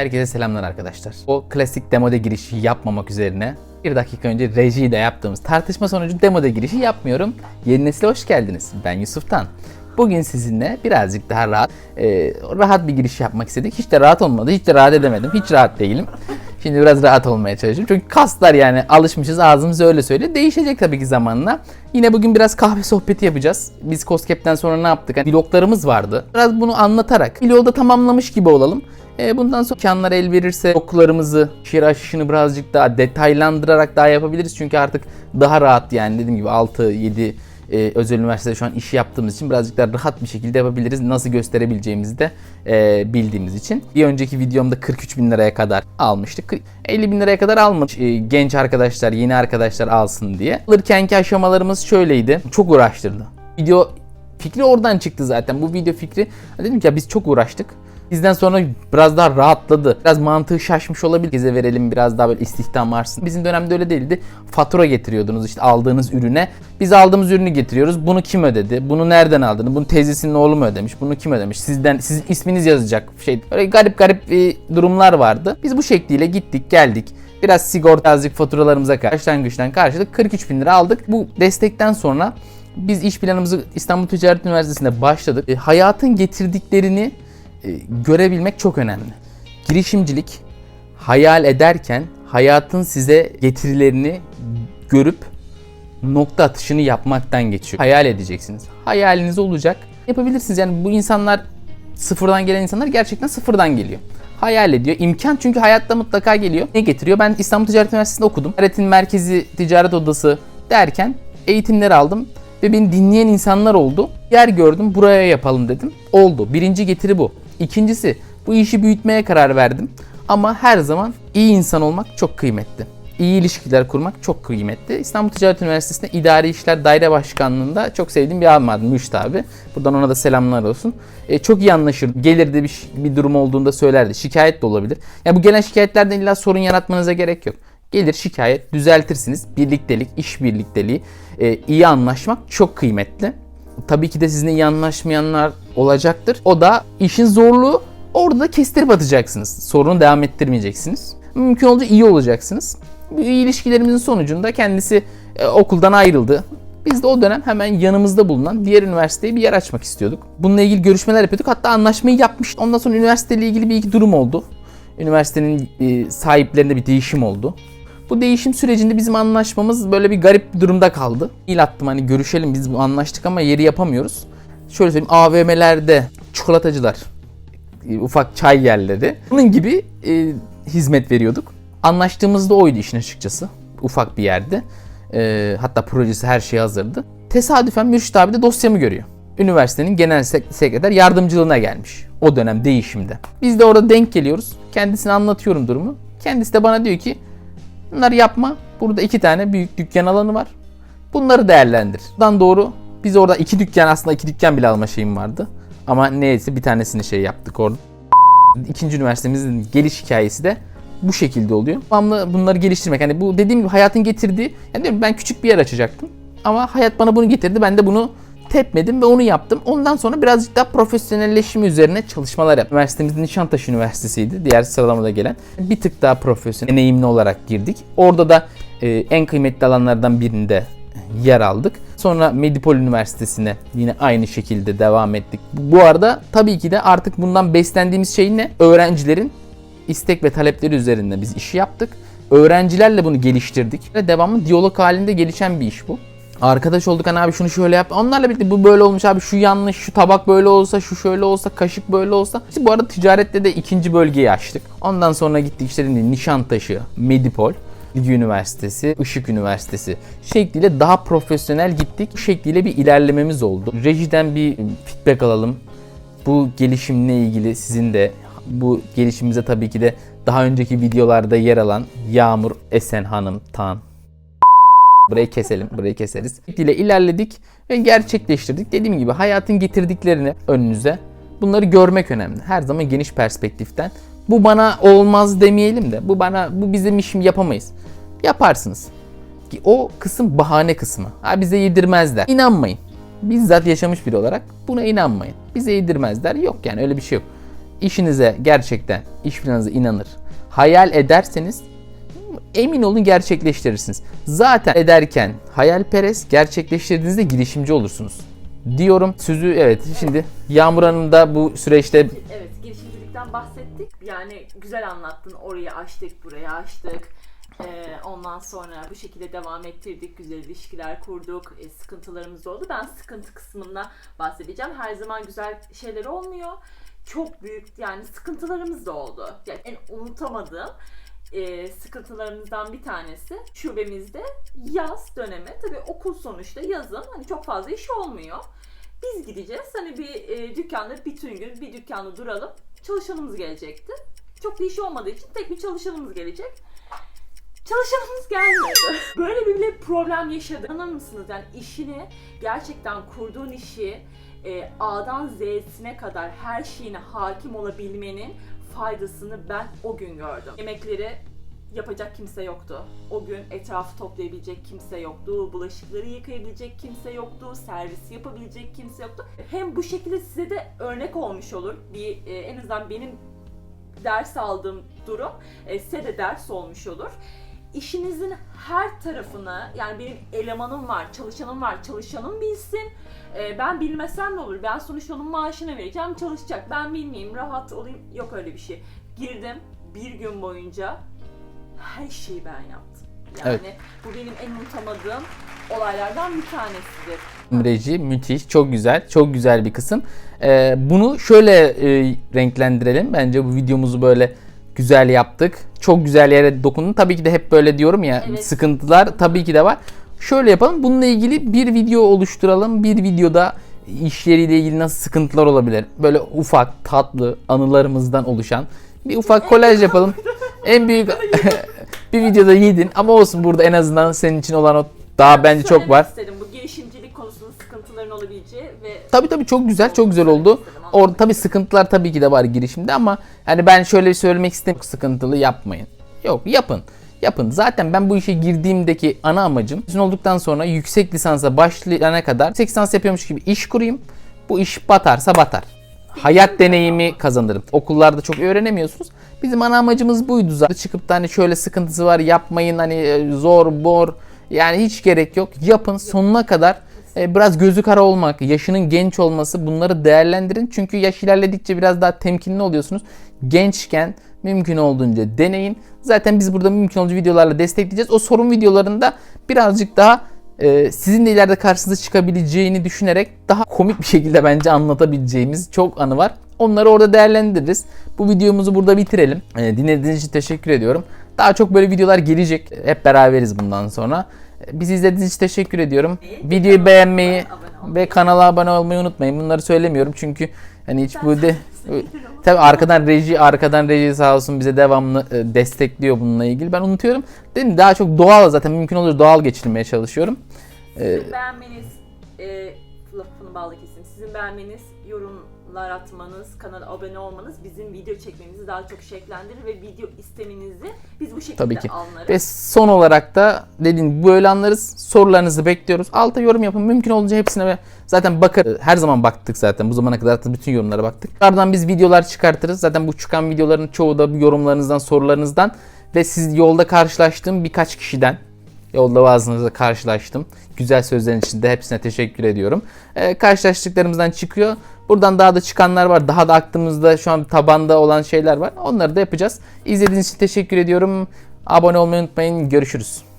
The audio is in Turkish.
Herkese selamlar arkadaşlar. O klasik demode girişi yapmamak üzerine bir dakika önce rejiyle yaptığımız tartışma sonucu demode girişi yapmıyorum. Yeni nesile hoş geldiniz. Ben Yusuf'tan. Bugün sizinle birazcık daha rahat, e, rahat bir giriş yapmak istedik. Hiç de rahat olmadı, hiç de rahat edemedim. Hiç rahat değilim. Şimdi biraz rahat olmaya çalışıyorum. Çünkü kaslar yani alışmışız ağzımız öyle söyle. Değişecek tabii ki zamanla. Yine bugün biraz kahve sohbeti yapacağız. Biz Koskep'ten sonra ne yaptık? Yani vloglarımız vardı. Biraz bunu anlatarak vlogu da tamamlamış gibi olalım. E, bundan sonra imkanlar el verirse okularımızı, şiir aşışını birazcık daha detaylandırarak daha yapabiliriz. Çünkü artık daha rahat yani dediğim gibi 6-7 e, özel üniversitede şu an iş yaptığımız için birazcık daha rahat bir şekilde yapabiliriz. Nasıl gösterebileceğimizi de e, bildiğimiz için. Bir önceki videomda 43 bin liraya kadar almıştık. 50 bin liraya kadar almadık. E, genç arkadaşlar, yeni arkadaşlar alsın diye. Alırkenki aşamalarımız şöyleydi. Çok uğraştırdı. Video fikri oradan çıktı zaten. Bu video fikri dedim ki ya biz çok uğraştık. Bizden sonra biraz daha rahatladı. Biraz mantığı şaşmış olabilir. Bize verelim biraz daha böyle istihdam artsın. Bizim dönemde öyle değildi. Fatura getiriyordunuz işte aldığınız ürüne. Biz aldığımız ürünü getiriyoruz. Bunu kim ödedi? Bunu nereden aldın? Bunu teyzesinin oğlu mu ödemiş? Bunu kim ödemiş? Sizden sizin isminiz yazacak şey. Böyle garip garip e, durumlar vardı. Biz bu şekliyle gittik, geldik. Biraz sigorta azıcık faturalarımıza başlangıçtan karşılık 43 bin lira aldık. Bu destekten sonra biz iş planımızı İstanbul Ticaret Üniversitesi'nde başladık. E, hayatın getirdiklerini görebilmek çok önemli. Girişimcilik hayal ederken hayatın size getirilerini görüp nokta atışını yapmaktan geçiyor. Hayal edeceksiniz. Hayaliniz olacak. Yapabilirsiniz. Yani bu insanlar sıfırdan gelen insanlar gerçekten sıfırdan geliyor. Hayal ediyor. İmkan çünkü hayatta mutlaka geliyor. Ne getiriyor? Ben İstanbul Ticaret Üniversitesi'nde okudum. Öğretim Merkezi Ticaret Odası derken eğitimler aldım ve beni dinleyen insanlar oldu. Yer gördüm buraya yapalım dedim. Oldu. Birinci getiri bu. İkincisi bu işi büyütmeye karar verdim. Ama her zaman iyi insan olmak çok kıymetli. İyi ilişkiler kurmak çok kıymetli. İstanbul Ticaret Üniversitesi'nde İdari İşler Daire Başkanlığı'nda çok sevdiğim bir abim vardı Müşt abi. Buradan ona da selamlar olsun. E, çok iyi anlaşır. Gelirdi bir, bir durum olduğunda söylerdi. Şikayet de olabilir. Yani bu gelen şikayetlerden illa sorun yaratmanıza gerek yok. Gelir şikayet düzeltirsiniz. Birliktelik, iş birlikteliği, e, iyi anlaşmak çok kıymetli. Tabii ki de sizinle iyi anlaşmayanlar olacaktır. O da işin zorluğu orada da kestirip atacaksınız. Sorunu devam ettirmeyeceksiniz. Mümkün olduğu iyi olacaksınız. Bu ilişkilerimizin sonucunda kendisi e, okuldan ayrıldı. Biz de o dönem hemen yanımızda bulunan diğer üniversiteye bir yer açmak istiyorduk. Bununla ilgili görüşmeler yapıyorduk. Hatta anlaşmayı yapmıştık. Ondan sonra üniversiteyle ilgili bir iki durum oldu. Üniversitenin e, sahiplerinde bir değişim oldu. Bu değişim sürecinde bizim anlaşmamız böyle bir garip durumda kaldı. İl attım hani görüşelim biz anlaştık ama yeri yapamıyoruz. Şöyle söyleyeyim AVM'lerde çikolatacılar, e, ufak çay yerleri bunun gibi e, hizmet veriyorduk. Anlaştığımız da oydu işin açıkçası. Ufak bir yerde. E, hatta projesi her şey hazırdı. Tesadüfen Mürşit abi de dosyamı görüyor. Üniversitenin genel sek- sekreter yardımcılığına gelmiş. O dönem değişimde. Biz de orada denk geliyoruz. Kendisine anlatıyorum durumu. Kendisi de bana diyor ki Bunları yapma. Burada iki tane büyük dükkan alanı var. Bunları değerlendir. Buradan doğru biz orada iki dükkan aslında iki dükkan bile alma şeyim vardı. Ama neyse bir tanesini şey yaptık orada. İkinci üniversitemizin geliş hikayesi de bu şekilde oluyor. Devamlı bunları geliştirmek. Hani bu dediğim gibi hayatın getirdiği. Yani diyorum ben küçük bir yer açacaktım. Ama hayat bana bunu getirdi. Ben de bunu tepmedim ve onu yaptım. Ondan sonra birazcık daha profesyonelleşme üzerine çalışmalar yaptım. Üniversitemiz Nişantaşı Üniversitesi'ydi. Diğer sıralamada gelen. Bir tık daha profesyonel, deneyimli olarak girdik. Orada da e, en kıymetli alanlardan birinde yer aldık. Sonra Medipol Üniversitesi'ne yine aynı şekilde devam ettik. Bu arada tabii ki de artık bundan beslendiğimiz şey ne? Öğrencilerin istek ve talepleri üzerinde biz işi yaptık. Öğrencilerle bunu geliştirdik. Ve devamlı diyalog halinde gelişen bir iş bu. Arkadaş olduk hani abi şunu şöyle yap. Onlarla birlikte bu böyle olmuş abi şu yanlış, şu tabak böyle olsa, şu şöyle olsa, kaşık böyle olsa. İşte bu arada ticarette de ikinci bölgeyi açtık. Ondan sonra gittik işte Nişantaşı, Medipol. Bilgi Üniversitesi, Işık Üniversitesi şekliyle daha profesyonel gittik. Bu şekliyle bir ilerlememiz oldu. Rejiden bir feedback alalım. Bu gelişimle ilgili sizin de bu gelişimimize tabii ki de daha önceki videolarda yer alan Yağmur Esen Hanım Tan Burayı keselim, burayı keseriz. Dile ilerledik ve gerçekleştirdik. Dediğim gibi hayatın getirdiklerini önünüze bunları görmek önemli. Her zaman geniş perspektiften. Bu bana olmaz demeyelim de bu bana bu bizim işim yapamayız. Yaparsınız. O kısım bahane kısmı. Ha bize yedirmezler. İnanmayın. Bizzat yaşamış biri olarak buna inanmayın. Bize yedirmezler. Yok yani öyle bir şey yok. işinize gerçekten iş planınıza inanır, hayal ederseniz emin olun gerçekleştirirsiniz. Zaten ederken hayalperest, gerçekleştirdiğinizde girişimci olursunuz. Diyorum sözü evet şimdi Yağmur Hanım da bu süreçte Evet, girişimcilikten bahsettik. Yani güzel anlattın. Orayı açtık, burayı açtık. Ee, ondan sonra bu şekilde devam ettirdik. Güzel ilişkiler kurduk. E, sıkıntılarımız oldu. Ben sıkıntı kısmında bahsedeceğim. Her zaman güzel şeyler olmuyor. Çok büyük yani sıkıntılarımız da oldu. Yani en unutamadığım e, sıkıntılarımızdan bir tanesi şubemizde yaz dönemi. Tabii okul sonuçta yazın hani çok fazla iş olmuyor. Biz gideceğiz. Hani bir e, dükkanda bütün gün bir dükkanda duralım. Çalışanımız gelecekti. Çok bir iş olmadığı için tek bir çalışanımız gelecek. Çalışanımız gelmedi. Böyle bir problem yaşadı. Anlar mısınız? Yani işini gerçekten kurduğun işi e, A'dan Z'sine kadar her şeyine hakim olabilmenin faydasını ben o gün gördüm. Yemekleri yapacak kimse yoktu. O gün etrafı toplayabilecek kimse yoktu. Bulaşıkları yıkayabilecek kimse yoktu. Servis yapabilecek kimse yoktu. Hem bu şekilde size de örnek olmuş olur. Bir e, en azından benim ders aldığım durum e, size de ders olmuş olur. İşinizin her tarafını yani benim elemanım var, çalışanım var, çalışanım bilsin. E, ben bilmesem ne olur? Ben sonuçta onun maaşını vereceğim, çalışacak. Ben bilmeyeyim, rahat olayım. Yok öyle bir şey. Girdim bir gün boyunca her şeyi ben yaptım. Yani Evet. bu benim en unutamadığım olaylardan bir tanesidir. reji müthiş, çok güzel, çok güzel bir kısım. Ee, bunu şöyle e, renklendirelim. Bence bu videomuzu böyle güzel yaptık. Çok güzel yere dokundun. Tabii ki de hep böyle diyorum ya Evet. sıkıntılar tabii ki de var. Şöyle yapalım. Bununla ilgili bir video oluşturalım. Bir videoda işleriyle ilgili nasıl sıkıntılar olabilir? Böyle ufak, tatlı anılarımızdan oluşan bir ufak kolaj yapalım. en büyük bir videoda yedin ama olsun burada en azından senin için olan o daha bence çok Söylemek var. istedim bu girişimcilik konusunda sıkıntıların olabileceği ve Tabii tabii çok güzel, çok güzel oldu. Orada tabii sıkıntılar tabii ki de var girişimde ama hani ben şöyle söylemek istemiyorum. Sıkıntılı yapmayın. Yok yapın. Yapın. Zaten ben bu işe girdiğimdeki ana amacım mezun olduktan sonra yüksek lisansa başlayana kadar yüksek lisans yapıyormuş gibi iş kurayım. Bu iş batarsa batar. Hayat deneyimi kazanırım. Okullarda çok öğrenemiyorsunuz. Bizim ana amacımız buydu zaten. Çıkıp da hani şöyle sıkıntısı var yapmayın hani e, zor bor yani hiç gerek yok. Yapın sonuna kadar e, biraz gözü kara olmak, yaşının genç olması bunları değerlendirin. Çünkü yaş ilerledikçe biraz daha temkinli oluyorsunuz. Gençken mümkün olduğunca deneyin. Zaten biz burada mümkün olduğunca videolarla destekleyeceğiz. O sorun videolarında birazcık daha e, sizin de ileride karşınıza çıkabileceğini düşünerek daha komik bir şekilde bence anlatabileceğimiz çok anı var. Onları orada değerlendiririz. Bu videomuzu burada bitirelim. E, dinlediğiniz için teşekkür ediyorum. Daha çok böyle videolar gelecek. Hep beraberiz bundan sonra. Bizi izlediğiniz için teşekkür ediyorum. Videoyu beğenmeyi ve kanala abone olmayı unutmayın. Bunları söylemiyorum çünkü hani hiç bu de Tabi arkadan reji arkadan reji sağ olsun bize devamlı e, destekliyor bununla ilgili. Ben unutuyorum. Dedim daha çok doğal zaten mümkün olur doğal geçirmeye çalışıyorum. E, Sizin beğenmeniz, e, lafını bağlı kesim. Sizin beğenmeniz, yorumlar atmanız, kanala abone olmanız bizim video çekmemizi daha çok şekillendirir ve video istemenizi biz bu şekilde Tabii ki. anlarız. Ve son olarak da dediğim gibi böyle anlarız. Sorularınızı bekliyoruz. Alta yorum yapın. Mümkün olduğunca hepsine ve zaten bakar. Her zaman baktık zaten. Bu zamana kadar da bütün yorumlara baktık. Ardından biz videolar çıkartırız. Zaten bu çıkan videoların çoğu da yorumlarınızdan, sorularınızdan ve siz yolda karşılaştığım birkaç kişiden Yolda bazılarınızla karşılaştım. Güzel sözlerin için de hepsine teşekkür ediyorum. Ee, karşılaştıklarımızdan çıkıyor. Buradan daha da çıkanlar var. Daha da aklımızda şu an tabanda olan şeyler var. Onları da yapacağız. İzlediğiniz için teşekkür ediyorum. Abone olmayı unutmayın. Görüşürüz.